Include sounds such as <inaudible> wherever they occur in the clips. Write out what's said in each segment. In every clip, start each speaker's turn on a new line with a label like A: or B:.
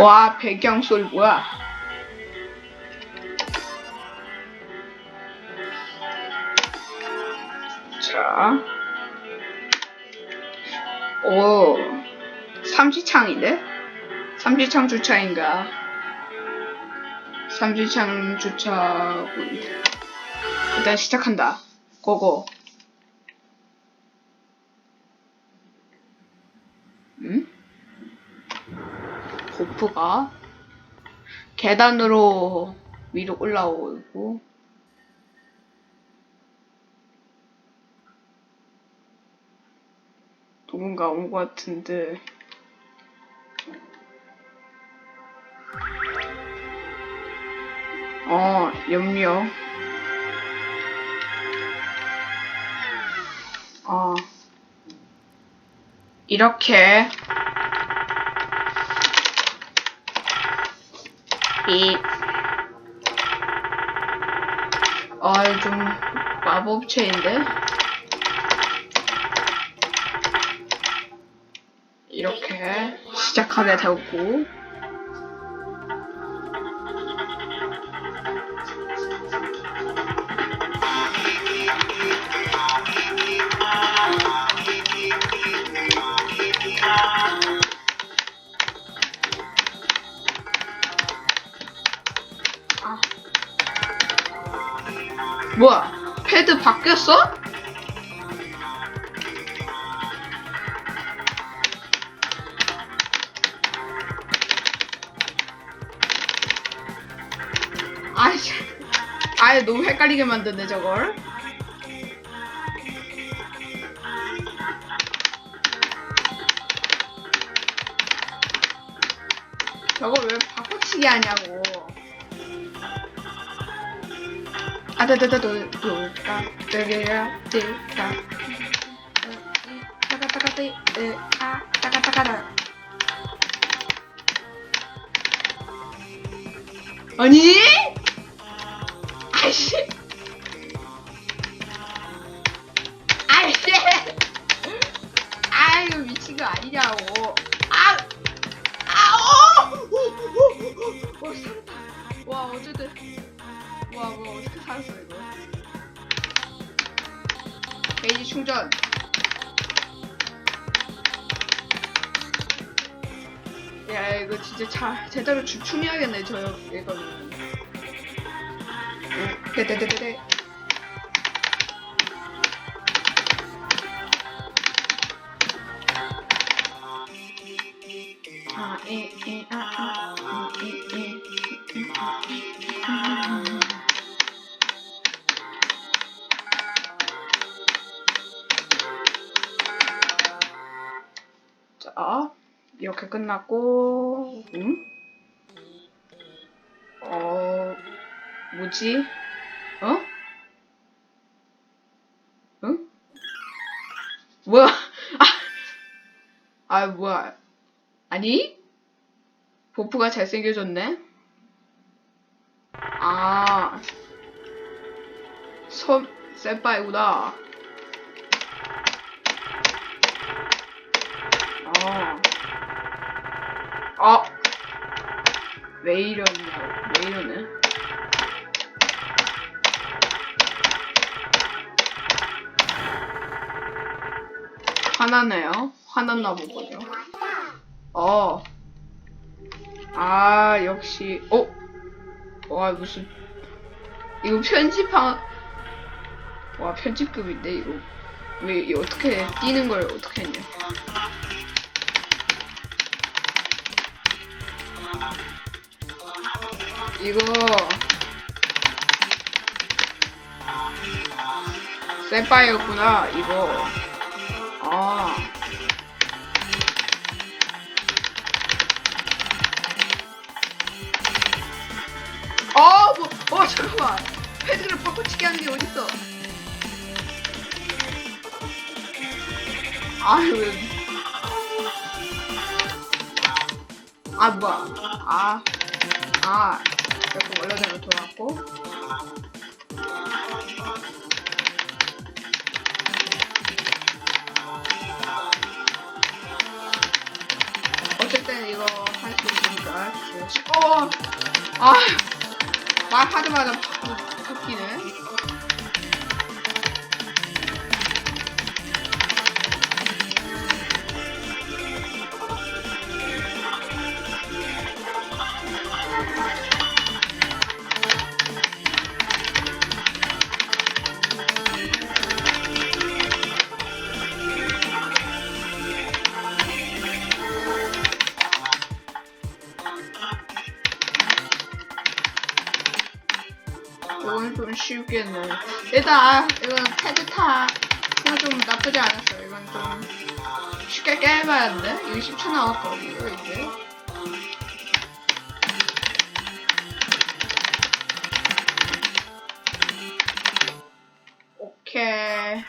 A: 와 배경 소리 뭐야? 자, 오 삼지창인데? 삼지창 주차인가? 삼지창 주차군. 일단 시작한다. 고고. 보프가 계단으로 위로 올라오고. 누군가 온 것 같은데. 어 염려. 어. 이렇게 이 아, 좀 마법체인데? 이렇게 시작하게 되고 뭐야? 패드 바뀌었어? 아이, 아예 너무 헷갈리게 만드네 저걸. 저걸 왜 바꿔치기 하냐고. 아다다다도도가 되게야 되가 따가따가 띠 아 따가따가다 아니? 아이씨. 아이씨. 아이고 미친 거 아니냐고. 아 아오! 오 살았다. 와 어쨌든 와, 뭐 어떻게 살았어 이거? 게이지 충전. 야, 이거 진짜 자, 제대로 주춤해야겠네 저 이거는. 응, 네네네네. 아, 에, 에, 아, 아, 이렇게 끝났고, 음? 어, 뭐지? 어? 응? 뭐야? <laughs> 아, 아, 뭐야? 아니? 보프가 잘생겨졌네? 아, 선, 센파이구나. 아. 아. 왜 이러냐, 왜 이러네. 화나네요. 화났나 보군요. 어. 아, 역시, 어? 와, 무슨, 이거 편집한, 와, 편집급인데, 이거. 왜, 이 어떻게, 뛰는 걸 어떻게 했냐. 이거 센파이였구나 이거 아 어, 뭐, 어, 잠깐만. 패드를 바꿔치기 하는 게 어딨어. 아유, 왜. 아, 뭐야. 아, 아. 이렇게 원래대로 돌아왔고. 어쨌든 이거 할 수 있으니까. 어, 아, 말하자마자 바꾸, 바뀌네. 이건 좀 쉽겠네. 일단 이건 테드타 이건 좀 나쁘지 않았어. 이건 좀 쉽게 깨봐야는데 이거 10초 나왔거든요 이제. 오케이.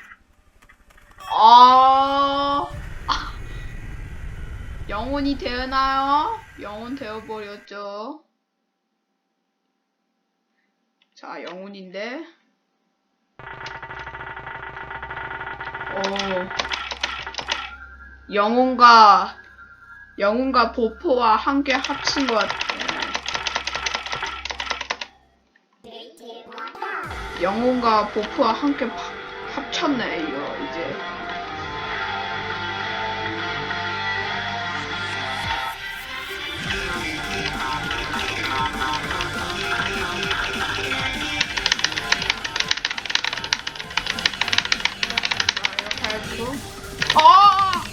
A: 아, 아. 영혼이 되었나요? 영혼 되어버렸죠. 자, 영혼인데. 어. 영혼과, 영혼과 보포와 함께 합친 것 같아. 영혼과 보포와 함께 파- 합쳤네, 이거, 이제. 아!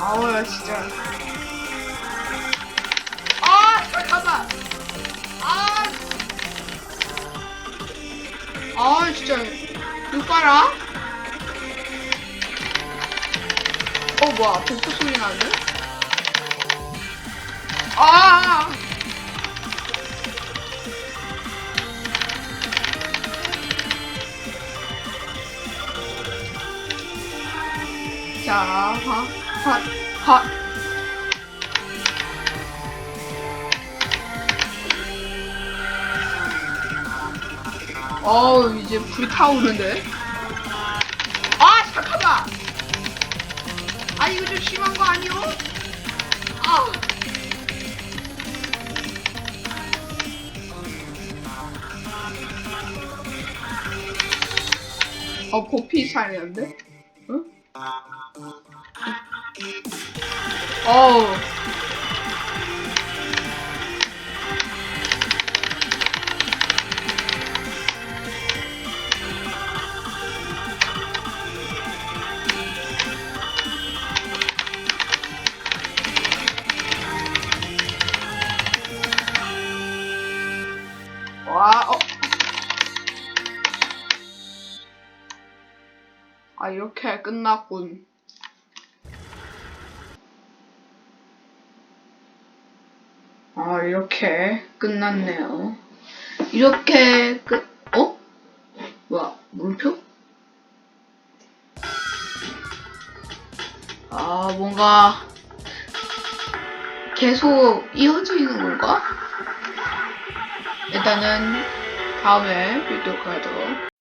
A: 아우 야 진짜. 아 잠깐만. 아. 아 진짜. 이거 봐라. 어 뭐야 복부 소리 나는데? 아. 자, 하, 하, 하. 어우, 이제 불이 타오르는데? 아, 잠깐만! 아, 이거 좀 심한 거 아니오? 아! 어, 고피 차이는데? 응? 어우. 아, 이렇게 끝났군. 아, 이렇게 끝났네요. 이렇게 끝, 어? 뭐야, 물표? 아, 뭔가 계속 이어지는 건가? 일단은 다음에 뵙도록 하도록